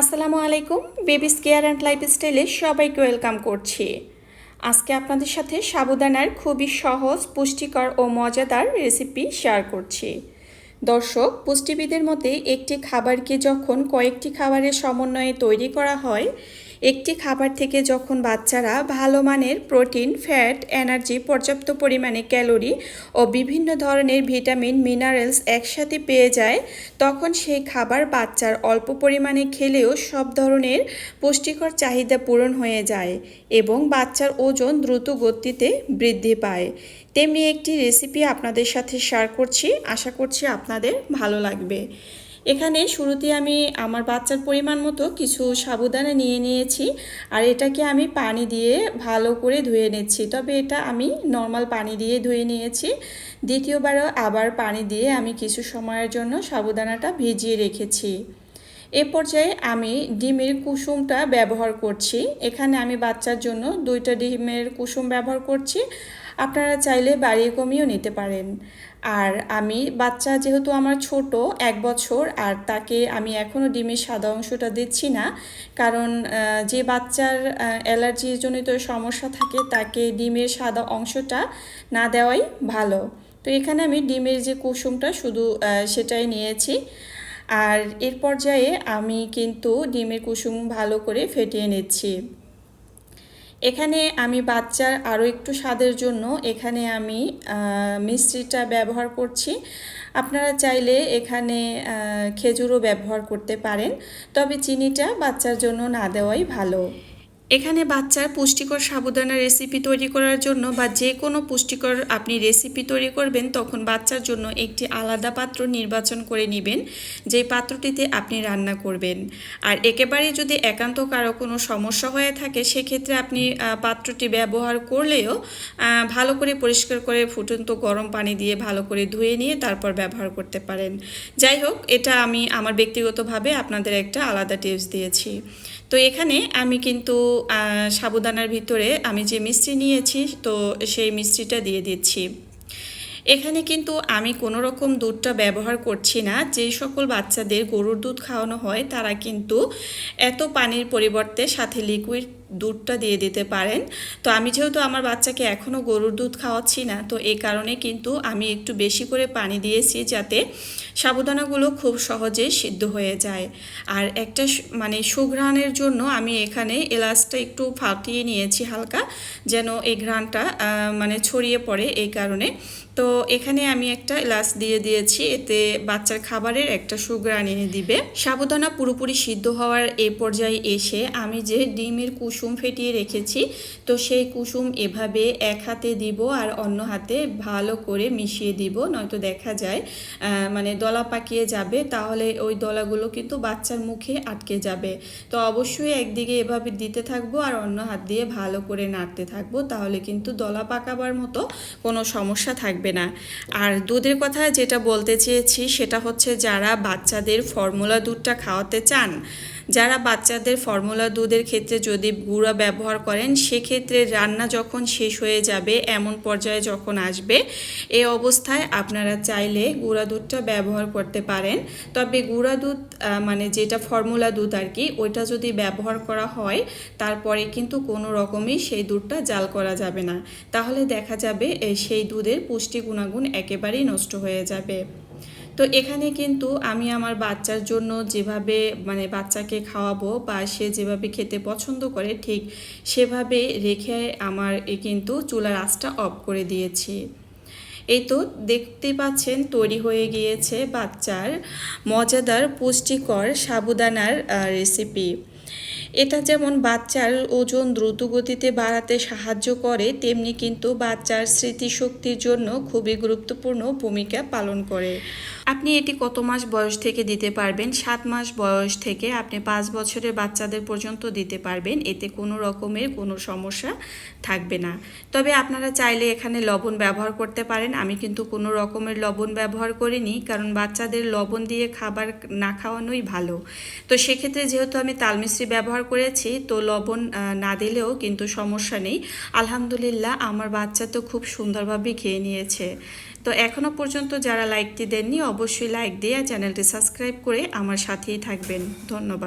আসসালামু আলাইকুম, babies care and লাইফস্টাইলে সবাইকে ওয়েলকাম করছি। আজকে আপনাদের সাথে সাবুদানার খুবই সহজ, পুষ্টিকর ও মজাদার রেসিপি শেয়ার করছি। দর্শক, পুষ্টিবিদের মতে একটি খাবারকে যখন কয়েকটি খাবারের সমন্বয়ে তৈরি করা হয় একটি খাবার থেকে যখন বাচ্চারা ভালো মানের প্রোটিন, ফ্যাট, এনার্জি, পর্যাপ্ত পরিমাণে ক্যালোরি ও বিভিন্ন ধরনের ভিটামিন, মিনারেলস একসাথে পেয়ে যায়, তখন সেই খাবার বাচ্চার অল্প পরিমাণে খেলেও সব ধরনের পুষ্টিকর চাহিদা পূরণ হয়ে যায় এবং বাচ্চার ওজন দ্রুত গতিতে বৃদ্ধি পায়। তেমনি একটি রেসিপি আপনাদের সাথে শেয়ার করছি। আশা করছি আপনাদের ভালো লাগবে। এখানে শুরুতে আমি আমার বাচ্চার পরিমাণ মতো কিছু সাবুদানা নিয়ে নিয়েছি আর এটাকে আমি পানি দিয়ে ভালো করে ধুয়ে নিচ্ছি। তবে এটা আমি নর্মাল পানি দিয়ে ধুয়ে নিয়েছি। দ্বিতীয়বারও আবার পানি দিয়ে আমি কিছু সময়ের জন্য সাবুদানাটা ভিজিয়ে রেখেছি। এ পর্যায়ে আমি ডিমের কুসুমটা ব্যবহার করছি। এখানে আমি বাচ্চার জন্য দুইটা ডিমের কুসুম ব্যবহার করছি। আপনারা চাইলে বাড়িয়ে কমিয়েও নিতে পারেন। আর আমি, বাচ্চা যেহেতু আমার ছোট, এক বছর, আর তাকে আমি এখনও ডিমের সাদা অংশটা দিচ্ছি না, কারণ যে বাচ্চার অ্যালার্জির জনিত সমস্যা থাকে, তাকে ডিমের সাদা অংশটা না দেওয়াই ভালো। তো এখানে আমি ডিমের যে কুসুমটা, শুধু সেটাই নিয়েছি। আর এর পর্যায়ে আমি কিন্তু ডিমের কুসুম ভালো করে ফেটিয়ে নিচ্ছি। এখানে আমি বাচ্চার আরও একটু স্বাদের জন্য এখানে আমি মিষ্টিটা ব্যবহার করছি। আপনারা চাইলে এখানে খেজুরও ব্যবহার করতে পারেন, তবে চিনিটা বাচ্চার জন্য না দেওয়াই ভালো। এখানে বাচ্চার পুষ্টিকর সাবুদানা রেসিপি তৈরি করার জন্য বা যে কোনো পুষ্টিকর আপনি রেসিপি তৈরি করবেন, তখন বাচ্চার জন্য একটি আলাদা পাত্র নির্বাচন করে নেবেন, যে পাত্রটিতে আপনি রান্না করবেন। আর একেবারে যদি একান্ত কারও কোনো সমস্যা হয়ে থাকে, সেক্ষেত্রে আপনি পাত্রটি ব্যবহার করলেও ভালো করে পরিষ্কার করে ফুটন্ত গরম পানি দিয়ে ভালো করে ধুয়ে নিয়ে তারপর ব্যবহার করতে পারেন। যাই হোক, এটা আমি আমার ব্যক্তিগতভাবে আপনাদের একটা আলাদা টিপস দিয়েছি। তো এখানে আমি কিন্তু সাবুদানার ভিতরে আমি যে মিষ্টি নিয়েছি, তো সেই মিষ্টিটা দিয়ে দিচ্ছি। এখানে কিন্তু আমি কোনো রকম দুধটা ব্যবহার করছি না। যে সকল বাচ্চাদের গরুর দুধ খাওয়ানো হয়, তারা কিন্তু এত পানির পরিবর্তে সাথে লিকুইড দুধটা দিয়ে দিতে পারেন। তো আমি যেহেতু আমার বাচ্চাকে এখনও গরুর দুধ খাওয়াচ্ছি না, তো এই কারণে কিন্তু আমি একটু বেশি করে পানি দিয়েছি যাতে সাবুদানাগুলো খুব সহজে সিদ্ধ হয়ে যায়। আর একটা মানে সুঘ্রাণের জন্য আমি এখানে এলাচটা একটু ফাটিয়ে নিয়েছি হালকা, যেন এই ঘ্রাণটা মানে ছড়িয়ে পড়ে এই কারণে। তো এখানে আমি একটা এলাচ দিয়ে দিয়েছি, এতে বাচ্চার খাবারের একটা সুগ্রাণ এনে দিবে। সাবুদানা পুরোপুরি সিদ্ধ হওয়ার এই পর্যায়ে এসে আমি যে ডিমের কুসুম ফেটিয়ে রেখেছি। তো সেই কুসুম এভাবে এক হাতে দিব আর অন্য হাতে ভালো করে মিশিয়ে দিব, নয়তো দেখা যায় মানে দলা পাকিয়ে যাবে, তাহলে ওই দলাগুলো কিন্তু বাচ্চার মুখে আটকে যাবে। তো অবশ্যই একদিকে এভাবে দিতে থাকব আর অন্য হাত দিয়ে ভালো করে নাড়তে থাকব, তাহলে কিন্তু দলা পাকাবার মতো কোনো সমস্যা থাকবে না। আর দুধের কথা যেটা বলতে চেয়েছি, সেটা হচ্ছে যারা বাচ্চাদের ফর্মুলা দুধটা খাওয়াতে চান, যারা বাচ্চাদের ফর্মুলা দুধের ক্ষেত্রে যদি গুঁড়া ব্যবহার করেন, সেক্ষেত্রে রান্না যখন শেষ হয়ে যাবে, এমন পর্যায়ে যখন আসবে এই অবস্থায় আপনারা চাইলে গুঁড়া দুধটা ব্যবহার করতে পারেন। তবে গুঁড়া দুধ মানে যেটা ফর্মুলা দুধ আর কি, ওইটা যদি ব্যবহার করা হয়, তারপরে কিন্তু কোনো রকমই সেই দুধটা জাল করা যাবে না। তাহলে দেখা যাবে সেই দুধের পুষ্টি গুণাগুণ একেবারেই নষ্ট হয়ে যাবে। তো এখানে কিন্তু আমি আমার বাচ্চার জন্য যেভাবে মানে বাচ্চাকে খাওয়াবো বা সে যেভাবে খেতে পছন্দ করে, ঠিক সেভাবে রেখে আমার কিন্তু চুলার আঁচটা অফ করে দিয়েছি। এই তো দেখতে পাচ্ছেন তৈরি হয়ে গিয়েছে বাচ্চার মজাদার পুষ্টিকর সাবুদানার রেসিপি এটা যেমন বাচ্চার ওজন দ্রুত গতিতে বাড়াতে সাহায্য করে, তেমনি কিন্তু বাচ্চার স্মৃতিশক্তির জন্য খুবই গুরুত্বপূর্ণ ভূমিকা পালন করে। আপনি এটি কত মাস বয়স থেকে দিতে পারবেন? সাত মাস বয়স থেকে আপনি পাঁচ বছরের বাচ্চাদের পর্যন্ত দিতে পারবেন। এতে কোনো রকমের কোনো সমস্যা থাকবে না। তবে আপনারা চাইলে এখানে লবণ ব্যবহার করতে পারেন। আমি কিন্তু কোনো রকমের লবণ ব্যবহার করিনি, কারণ বাচ্চাদের লবণ দিয়ে খাবার না খাওয়ানোই ভালো। তো সেক্ষেত্রে যেহেতু আমি তালমিশ্রি ব্যবহার করেছি, তো লবণ না দিলেও কিন্তু সমস্যা নেই। আলহামদুলিল্লাহ, আমার বাচ্চা তো খুব সুন্দরভাবে খেয়ে নিয়েছে। তো এখনও পর্যন্ত যারা লাইকটি দেননি, অবশ্যই লাইক দিয়ে চ্যানেলটি সাবস্ক্রাইব করে আমার সাথেই থাকবেন। ধন্যবাদ।